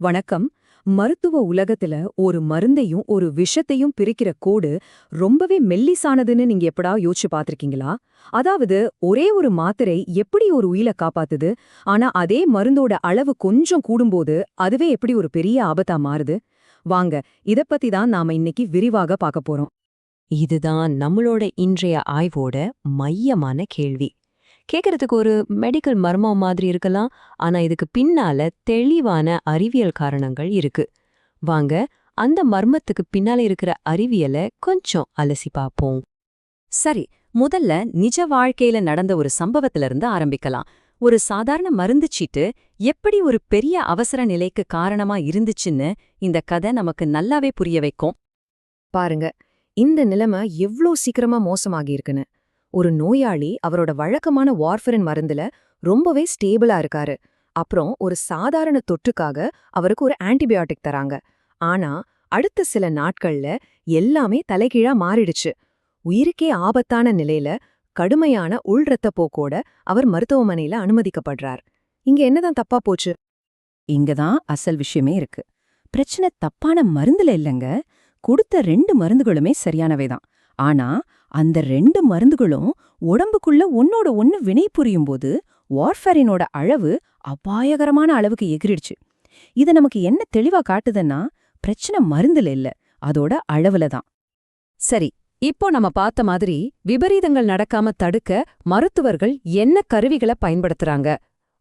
வணக்கம். மருத்துவ உலகத்துல ஒரு மருந்தையும் ஒரு விஷத்தையும் பிரிக்கிற கோடு ரொம்பவே மெல்லிசானதுன்னு நீங்க எப்படா யோசிச்சு பார்த்திருக்கீங்களா? அதாவது ஒரே ஒரு மாத்திரை எப்படி ஒரு உயிரை காப்பாத்துது? ஆனா அதே மருந்தோட அளவு கொஞ்சம் கூடும்போது அதுவே எப்படி ஒரு பெரிய ஆபத்தா மாறுது? வாங்க இத பத்தி தான் நாம இன்னைக்கு விரிவாக பார்க்க போறோம். இதுதான் நம்மளோட இன்றைய ஆய்வோட மையமான கேள்வி. கேட்கறதுக்கு ஒரு மெடிக்கல் மர்மம் மாதிரி இருக்கலாம். ஆனா இதுக்கு பின்னால தெளிவான அறிவியல் காரணங்கள் இருக்கு. வாங்க அந்த மர்மத்துக்கு பின்னால இருக்கிற அறிவியலை கொஞ்சம் அலசி பார்ப்போம். சரி முதல்ல நிஜ வாழ்க்கையில நடந்த ஒரு சம்பவத்துல இருந்து ஆரம்பிக்கலாம். ஒரு சாதாரண மருந்து சீட்டு எப்படி ஒரு பெரிய அவசர நிலைக்கு காரணமா இருந்துச்சுன்னு இந்த கதை நமக்கு நல்லாவே புரிய வைக்கும். பாருங்க இந்த நிலைமை எவ்ளோ சீக்கிரமா மோசமாகியிருக்குன்னு ஒரு நோயாளி அவரோட வழக்கமான வார்ஃபரின் மருந்துல ரொம்பவே ஸ்டேபிளா இருக்காரு. அப்புறம் ஒரு சாதாரண தொற்றுக்காக அவருக்கு ஒரு ஆன்டிபயோட்டிக் தராங்க. ஆனா அடுத்த சில நாட்கள்ல எல்லாமே தலைகீழா மாறிடுச்சு. உயிருக்கே ஆபத்தான நிலையில கடுமையான உள் போக்கோட அவர் மருத்துவமனையில அனுமதிக்கப்படுறார். இங்க என்னதான் தப்பா போச்சு? இங்கதான் அசல் விஷயமே இருக்கு. பிரச்சனை தப்பான மருந்துல இல்லைங்க. கொடுத்த ரெண்டு மருந்துகளுமே சரியானவை தான். ஆனா அந்த ரெண்டு மருந்துகளும் உடம்புக்குள்ள ஒன்னோட ஒன்னு வினை புரியும் போது வார்ஃபரினோட அளவு அபாயகரமான அளவுக்கு எகிரிடுச்சு. இது நமக்கு என்ன தெளிவா காட்டுதுன்னா பிரச்சனை மருந்துல இல்ல அதோட அளவுல தான். சரி இப்போ நம்ம பார்த்த மாதிரி விபரீதங்கள் நடக்காம தடுக்க மருத்துவர்கள் என்ன கருவிகளை பயன்படுத்துறாங்க?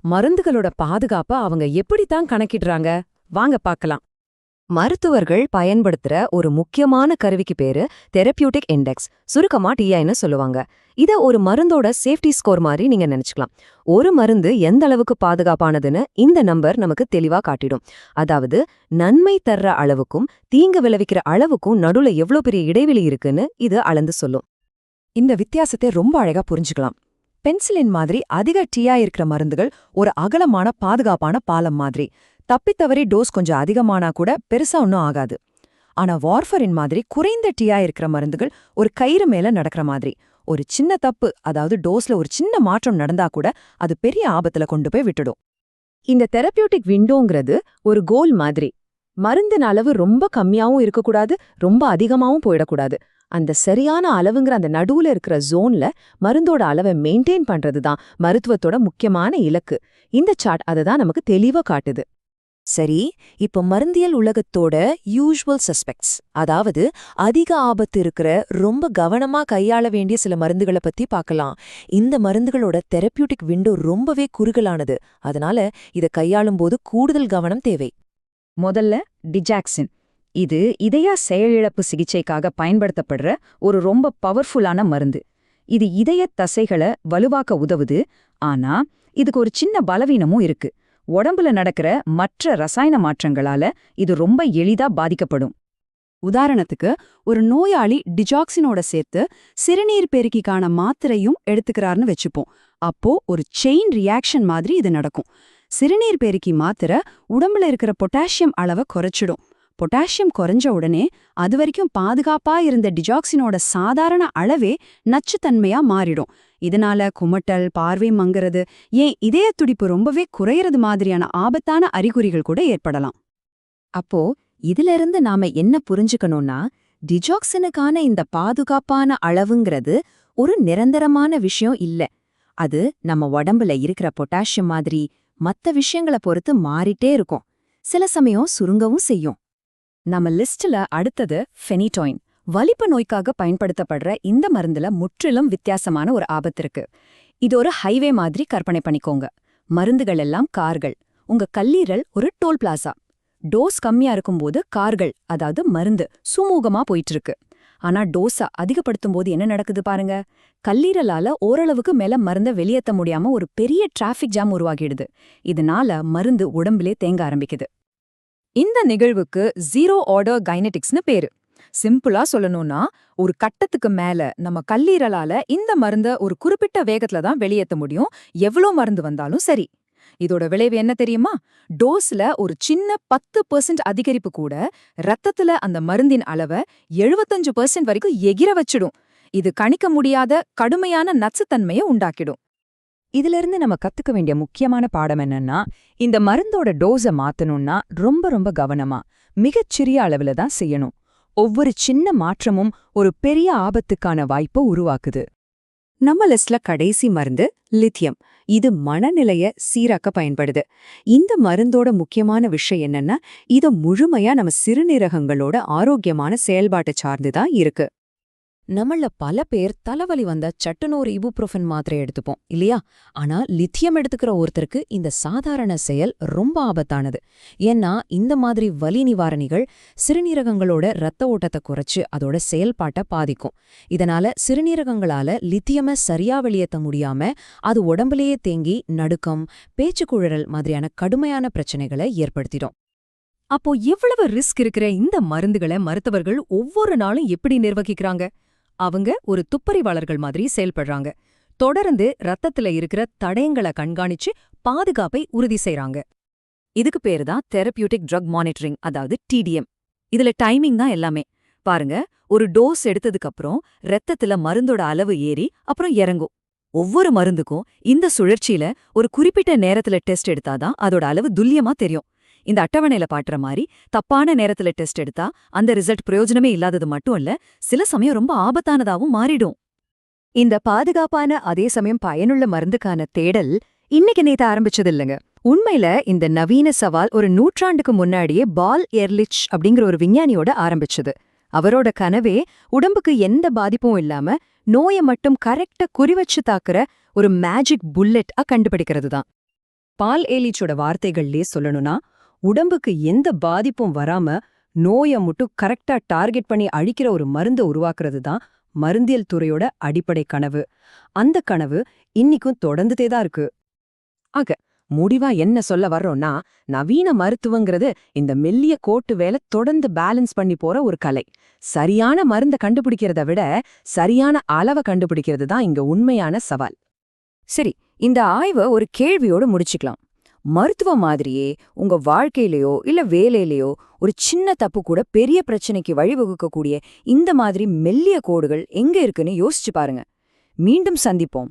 மருந்துகளோட பாதுகாப்ப அவங்க எப்படித்தான் கணக்கிடுறாங்க? வாங்க பார்க்கலாம். மருத்துவர்கள் பயன்படுத்துற ஒரு முக்கியமான கருவிக்கு பேரு தெரபியூட்டிக் இண்டெக்ஸ் சுருக்கமா டிஐன்னு சொல்லுவாங்க. இத ஒரு மருந்தோட சேஃப்டி ஸ்கோர் மாதிரி நீங்க நினைச்சுக்கலாம். ஒரு மருந்து எந்த அளவுக்கு பாதுகாப்பானதுன்னு இந்த நம்பர் நமக்கு தெளிவா காட்டிடும். அதாவது நன்மை தர்ற அளவுக்கும் தீங்கு விளைவிக்கிற அளவுக்கும் நடுவுல எவ்ளோ பெரிய இடைவெளி இருக்குன்னு இது அளந்து சொல்லும். இந்த வித்தியாசத்தை ரொம்ப அழகா புரிஞ்சுக்கலாம். பென்சிலின் மாதிரி அதிக டீயா இருக்கிற மருந்துகள் ஒரு அகலமான பாதுகாப்பான பாலம் மாதிரி. தப்பித்தவறி டோஸ் கொஞ்சம் அதிகமானா கூட பெருசா ஒன்றும் ஆகாது. ஆனா வார்ஃபரின் மாதிரி குறைந்த டீயா இருக்கிற மருந்துகள் ஒரு கயிறு மேல நடக்கிற மாதிரி. ஒரு சின்ன தப்பு அதாவது டோஸ்ல ஒரு சின்ன மாற்றம் நடந்தா கூட அது பெரிய ஆபத்துல கொண்டு போய் விட்டுடும். இந்த தெரப்பியூட்டிக் விண்டோங்கிறது ஒரு கோல் மாதிரி. மருந்தின் அளவு ரொம்ப கம்மியாவும் இருக்கக்கூடாது ரொம்ப அதிகமாவும் போயிடக்கூடாது. அந்த சரியான அளவுங்கிற அந்த நடுவுல இருக்கிற ஜோன்ல மருந்தோட அளவை மெயின்டைன் பண்றது தான் மருத்துவத்தோட முக்கியமான இலக்கு. இந்த சார்ட் அதை தான் நமக்கு தெளிவா காட்டுது. சரி இப்போ மருந்தியல் உலகத்தோட யூஷுவல் சஸ்பெக்ட்ஸ் அதாவது அதிக ஆபத்து இருக்கிற ரொம்ப கவனமா கையாள வேண்டிய சில மருந்துகளை பத்தி பார்க்கலாம். இந்த மருந்துகளோட தெரப்பியூட்டிக் விண்டோ ரொம்பவே குறுகலானது. அதனால இதை கையாளும் போது கூடுதல் கவனம் தேவை. முதல்ல டிஜாக்சின் இது இதய செயலிழப்பு சிகிச்சைக்காக பயன்படுத்தப்படுற ஒரு ரொம்ப பவர்ஃபுல்லான மருந்து. இது இதய தசைகளை வலுவாக்க உதவுது. ஆனா இதுக்கு ஒரு சின்ன பலவீனமும் இருக்கு. உடம்புல நடக்கிற மற்ற ரசாயன மாற்றங்களால இது ரொம்ப எளிதா பாதிக்கப்படும். உதாரணத்துக்கு ஒரு நோயாளி டிஜாக்சினோட சேர்த்து சிறுநீர் பெருக்கிக்கான மாத்திரையும் எடுத்துக்கிறார்னு வச்சுப்போம். அப்போ ஒரு செயின் ரியாக்ஷன் மாதிரி இது நடக்கும். சிறுநீர் பெருக்கி மாத்திரை உடம்புல இருக்கிற பொட்டாசியம் அளவை குறைச்சிடும். பொட்டாசியம் குறைஞ்ச உடனே அது வரைக்கும் பாதுகாப்பா இருந்த டிஜாக்சினோட சாதாரண அளவே நச்சுத்தன்மையா மாறிடும். இதனால குமட்டல் பார்வை மங்குறது ஏன் இதய துடிப்பு ரொம்பவே குறையறது மாதிரியான ஆபத்தான அறிகுறிகள் கூட ஏற்படலாம். அப்போ இதிலிருந்து நாம என்ன புரிஞ்சுக்கணும்னா டிஜாக்சினுக்கான இந்த பாதுகாப்பான அளவுங்கிறது ஒரு நிரந்தரமான விஷயம் இல்ல. அது நம்ம உடம்புல இருக்கிற பொட்டாசியம் மாதிரி மத்த விஷயங்களை பொறுத்து மாறிட்டே இருக்கும். சில சமயம் சுருங்கவும் செய்யும். நம்ம லிஸ்ட்ல அடுத்தது ஃபெனிடாயின். வலிப்பு நோய்க்காக பயன்படுத்தப்படுற இந்த மருந்துல முற்றிலும் வித்தியாசமான ஒரு ஆபத்து இருக்கு. இது ஒரு ஹைவே மாதிரி கற்பனை பண்ணிக்கோங்க. மருந்துகள் எல்லாம் கார்கள். உங்க கல்லீரல் ஒரு டோல் பிளாசா. டோஸ் கம்மியா இருக்கும்போது கார்கள் அதாவது மருந்து சுமூகமா போயிட்டு இருக்கு ஆனா டோஸை அதிகப்படுத்தும் போது என்ன நடக்குது பாருங்க? கல்லீரலால ஓரளவுக்கு மேல மருந்த வெளியேத்த முடியாம ஒரு பெரிய டிராஃபிக் ஜாம் உருவாகிடுது. இதனால மருந்து உடம்பிலே தேங்க ஆரம்பிக்குது. இந்த நிகழ்வுக்கு ஜீரோ ஆர்டர் கைனடிக்ஸ்னு பேரு. சிம்பிளா சொல்லணும்னா ஒரு கட்டத்துக்கு மேல நம்ம கல்லீரலால இந்த மருந்த ஒரு குறிப்பிட்ட வேகத்துல தான் வெளியேத்த முடியும். எவ்வளோ மருந்து வந்தாலும் சரி. இதோட விளைவு என்ன தெரியுமா? டோஸ்ல ஒரு சின்ன பத்து பெர்சென்ட் அதிகரிப்பு கூட ரத்தத்துல அந்த மருந்தின் அளவை எழுபத்தஞ்சு பெர்சென்ட் வரைக்கும் எகிர வச்சிடும். இது கணிக்க முடியாத கடுமையான நச்சுத்தன்மையை உண்டாக்கிடும். இதிலிருந்து நம்ம கத்துக்க வேண்டிய முக்கியமான பாடம் என்னன்னா இந்த மருந்தோட டோஸ மாத்தணும்னா ரொம்ப ரொம்ப கவனமா மிகச்சிறிய அளவுல தான் செய்யணும். ஒவ்வொரு சின்ன மாற்றமும் ஒரு பெரிய ஆபத்துக்கான வாய்ப்பை உருவாக்குது. நம்ம லிஸ்ட்ல கடைசி மருந்து லித்தியம். இது மனநிலைய சீராக்க பயன்படுது. இந்த மருந்தோட முக்கியமான விஷயம் என்னன்னா இத முழுமையா நம்ம சிறுநீரகங்களோட ஆரோக்கியமான செயல்பாட்டை சார்ந்து தான் இருக்கு. நம்மள பல பேர் தலைவலி வந்தா சட்டுன்னு ஒரு இபுப்ரோஃபன் மாத்திரை எடுத்துப்போம் இல்லையா? ஆனா லித்தியம் எடுத்துக்கிற ஒருத்தருக்கு இந்த சாதாரண செயல் ரொம்ப ஆபத்தானது. ஏன்னா இந்த மாதிரி வலி நிவாரணிகள் சிறுநீரகங்களோட ரத்த ஓட்டத்தை குறைச்சு அதோட செயல்பாட்டை பாதிக்கும். இதனால சிறுநீரகங்களால லித்தியம சரியா வெளியேற்ற முடியாம அது உடம்புலயே தேங்கி நடுக்கம் பேச்சுக்குழறல் மாதிரியான கடுமையான பிரச்சனைகளை ஏற்படுத்திடும். அப்போ இவ்வளவு ரிஸ்க் இருக்கிற இந்த மருந்துகளை மருத்துவர்கள் ஒவ்வொரு நாளும் எப்படி நிர்வகிக்கிறாங்க? அவங்க ஒரு துப்பறிவாளர்கள் மாதிரி செயல்படுறாங்க. தொடர்ந்து ரத்தத்துல இருக்கிற தடயங்களை கண்காணிச்சு பாதுகாப்பை உறுதி செய்றாங்க. இதுக்கு பேரு தான் தெரபியூட்டிக் ட்ரக் மானிட்டரிங் அதாவது டிடிஎம் இதுல டைமிங் தான் எல்லாமே. பாருங்க ஒரு டோஸ் எடுத்ததுக்கு அப்புறம் ரத்தத்துல மருந்தோட அளவு ஏறி அப்புறம் இறங்கும். ஒவ்வொரு மருந்துக்கும் இந்த சுழற்சியில ஒரு குறிப்பிட்ட நேரத்துல டெஸ்ட் எடுத்தாதான் அதோட அளவு துல்லியமா தெரியும். இந்த அட்டவணையில பாட்டுற மாதிரி தப்பான நேரத்துல டெஸ்ட் எடுத்தா அந்த ரிசல்ட் பிரயோஜனமே இல்லாதது மட்டும் இல்ல சில சமயம் ரொம்ப ஆபத்தானதாவும் மாறிடும். இந்த பாதுகாப்பான அதே சமயம் பயனுள்ள மருந்துக்கான தேடல் இன்னைக்கு நேத்து ஆரம்பிச்சது இல்லைங்க. உண்மையில இந்த நவீன சவால் ஒரு நூற்றாண்டுக்கு முன்னாடியே பால் எர்லிச் அப்படிங்கிற ஒரு விஞ்ஞானியோட ஆரம்பிச்சது. அவரோட கனவே உடம்புக்கு எந்த பாதிப்பும் இல்லாம நோயை மட்டும் கரெக்டா குறிவச்சு தாக்குற ஒரு மேஜிக் புல்லட் அ கண்டுபிடிக்கிறது தான் பால் ஏலிச்சோட வார்த்தைகள்லயே சொல்லணும்னா உடம்புக்கு எந்த பாதிப்பும் வராம நோயை மட்டும் கரெக்டா டார்கெட் பண்ணி அழிக்கிற ஒரு மருந்தை உருவாக்குறது தான் மருந்தியல் துறையோட அடிப்படை கனவு. அந்த கனவு இன்னிக்கும் தொடர்ந்துட்டே தான் இருக்கு. ஆக முடிவா என்ன சொல்ல வர்றோம்னா நவீன மருத்துவங்கிறது இந்த மெல்லிய கோட்டு வேலை தொடர்ந்து பேலன்ஸ் பண்ணி போற ஒரு கலை. சரியான மருந்த கண்டுபிடிக்கிறத விட சரியான அளவை கண்டுபிடிக்கிறது தான் இங்க உண்மையான சவால். சரி இந்த ஆய்வை ஒரு கேள்வியோடு முடிச்சுக்கலாம். மருத்துவ மாதிரியே உங்க வாழ்க்கையிலயோ இல்ல வேலையிலயோ ஒரு சின்ன தப்பு கூட பெரிய பிரச்சனைக்கு வழிவகுக்கக்கூடிய இந்த மாதிரி மெல்லிய கோடுகள் எங்க இருக்குன்னு யோசிச்சு பாருங்க. மீண்டும் சந்திப்போம்.